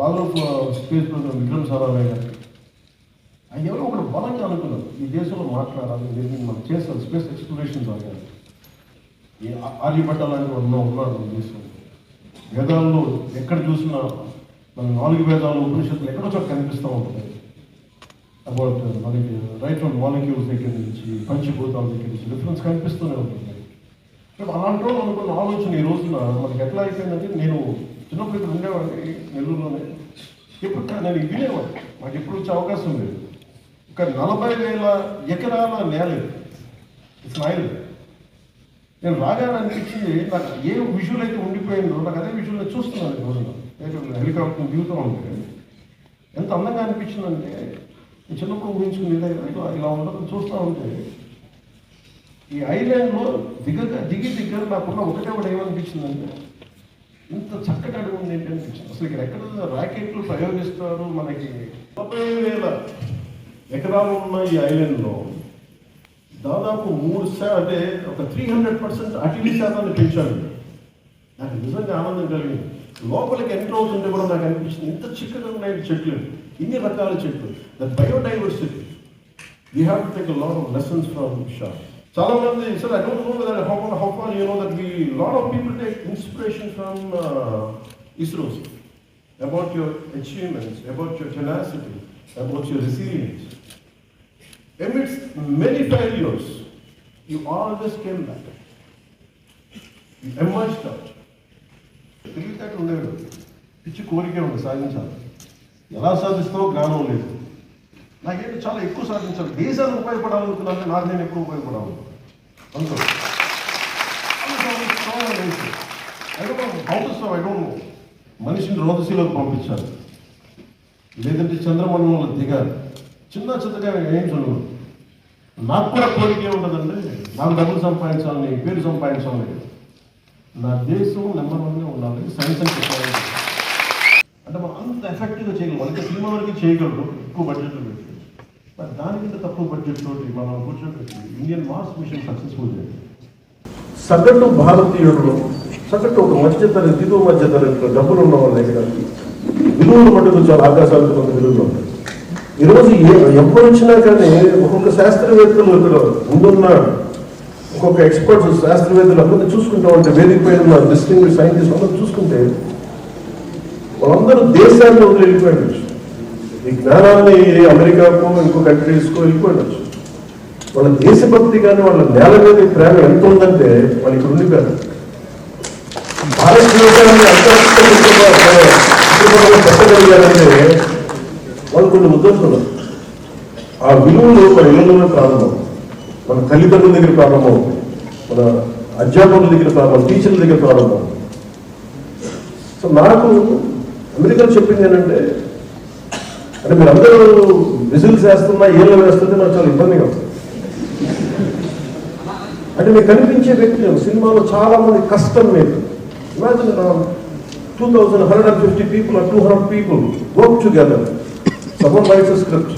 Father space Vikram Sarabhai గారికి ఆయన ఎవరో ఒకటి బలంగా అనుకున్నారు. ఈ దేశంలో మాట్లాడాలి దీన్ని మనం చేస్తాం స్పేస్ ఎక్స్ప్లోరేషన్ ద్వారా. ఈ ఆ- లాంటి ఉన్న ఉన్నారు మన దేశంలో. వేదాల్లో ఎక్కడ చూసినా మన నాలుగు వేదాలు ఉపనిషత్తులు ఎక్కడో చోట కనిపిస్తూ ఉంటుంది అబౌట్ మనకి రైట్ ఫ్రమ్ మాలిక్యూల్స్ దగ్గర నుంచి పంచభూతాల దగ్గర నుంచి డిఫరెన్స్ కనిపిస్తూనే ఉంటుంది. అలాంటి వాళ్ళు అనుకున్న ఆలోచన ఈ రోజున మనకి ఎట్లా అయిపోయిందంటే నేను చిన్నప్పుడు ఇక్కడ ఉండేవాడు నెల్లూరులోనే. ఇప్పుడు నేను వినేవాడు మాకు ఎప్పుడు వచ్చే అవకాశం లేదు. ఒక నలభై వేల ఎకరాల నేల స్మైల్ నేను రాగానే అనిపించింది నాకు ఏ విజువల్ అయితే ఉండిపోయిందో నాకు అదే విజువల్ చూస్తున్నాను ఈ రోజున హెలికాప్టర్ దిగుతూ ఉంటే ఎంత అందంగా అనిపించిందంటే చిన్నప్పుడు ఊహించుకుని ఇలా ఇలా ఉండడం చూస్తూ ఉంటే ఈ ఐలాండ్లో దిగ దిగి దిగ్గర నాకున్న ఒకటే ఒకటి ఏమనిపించిందంటే ఇంత చక్కటి అనుభవం ఏంటి అనిపించింది అసలు ఇక్కడ ఎక్కడ ర్యాకెట్లు ప్రయోగిస్తారు మనకి? ముప్పై వేల ఎకరాలు ఉన్న ఈ ఐలాండ్లో దాదాపు మూడు శా అంటే ఒక త్రీ హండ్రెడ్ పర్సెంట్ అటవీ శాతాన్ని పెంచారు. నాకు నిజంగా ఆనందం కలిగింది. లోపలికి ఎంటర్ అవుతుంటే కూడా నాకు అనిపించింది ఇంత చిక్కగా ఉన్నాయి చెట్లు. ఇన్ని రకాల చెట్లు. The biodiversity we have to take lot of lessons from shop చాలా మంది sir I don't know whether how how far you know that we lot of people take inspiration from ISRO's about your achievements about your tenacity about your resilience amidst many failures, you always came back. You emerged out. తెలివితేటలు ఉండేవి పిచ్చి కోరికే ఉంది సాధించాలి ఎలా సాధిస్తావో జ్ఞానం లేదు నాకేంటి చాలా ఎక్కువ సాధించాలి. దేశానికి ఉపయోగపడాలనుకున్నాను నాకు నేను ఎక్కువ ఉపయోగపడాలి. అందులో పంపిస్తాం ఐ డోంట్ మనిషిని రోదశీలోకి పంపించాలి. లేదంటే చంద్రమండలంలో దిగారు చిన్న చిన్నగా ఏం చదువు? నాకు కూడా కోరిక ఉండదండి నాకు డబ్బులు సంపాదించాలని పేరు సంపాదించాలని. నా దేశం నెంబర్ వన్గా ఉండాలి. Science and technology. అంటే మనం అంత ఎఫెక్టివ్గా చేయగలం. అంటే సినిమా వరకు చేయగలరు. ఎక్కువ బడ్జెట్లో పెట్టి. బట్ దానికంటే తక్కువ బడ్జెట్ తోటి మనం కూర్చోబెట్టి ఇండియన్ మార్స్ మిషన్ సక్సెస్ఫుల్ చేయాలి. సగటు భారతీయుడు సగటు ఒక మధ్య దిగువ మధ్య డబ్బులు ఉన్న వాళ్ళ దగ్గర విలువలు మటుకు చాలా ఆకాశాలకు కొంత విలువలు ఉంటాయి ఈరోజు ఏ- ఎప్పుడు వచ్చినా కానీ ఒక్కొక్క శాస్త్రవేత్తలు ఇక్కడ ముందున్న ఒక్కొక్క ఎక్స్పర్ట్స్ శాస్త్రవేత్తలు అందరినీ చూసుకుంటా ఉంటే వేదిక పైన ఉన్న డిస్టింగ్ సైంటిస్ట్ అందరూ చూసుకుంటే వాళ్ళందరూ దేశాన్ని వదిలి వెళ్ళిపోయిండొచ్చు ఈ జ్ఞానాన్ని అమెరికాకు ఇంకో కంట్రీస్కో వెళ్ళిపోయిండొచ్చు వాళ్ళ దేశభక్తి కానీ వాళ్ళ నేల మీద ప్రేమ ఎంత ఉందంటే వాళ్ళకి ఇక్కడ ఉండిపోయారు భారతదేశాన్ని అంతర్గతంగా పెట్టగలిగారంటే వాళ్ళు కొన్ని ఉద్దేశాలు ఆ విలువలు మన ఇళ్ళలో ప్రారంభం. మన తల్లిదండ్రుల దగ్గర ప్రారంభం. మన అధ్యాపకుల దగ్గర ప్రారంభం. టీచర్ల దగ్గర ప్రారంభం. సో నాకు అమెరికాలో చెప్పింది ఏంటంటే అంటే మీరు అందరూ విజిల్స్ వేస్తున్నా ఏళ్ళు వేస్తుంటే నాకు చాలా ఇబ్బందిగా ఉంటుంది అంటే మీకు కనిపించే వ్యక్తులు సినిమాలో చాలా మంది కష్టం మీరు imagine two thousand hundred and fifty people two hundred people work together suppose rights script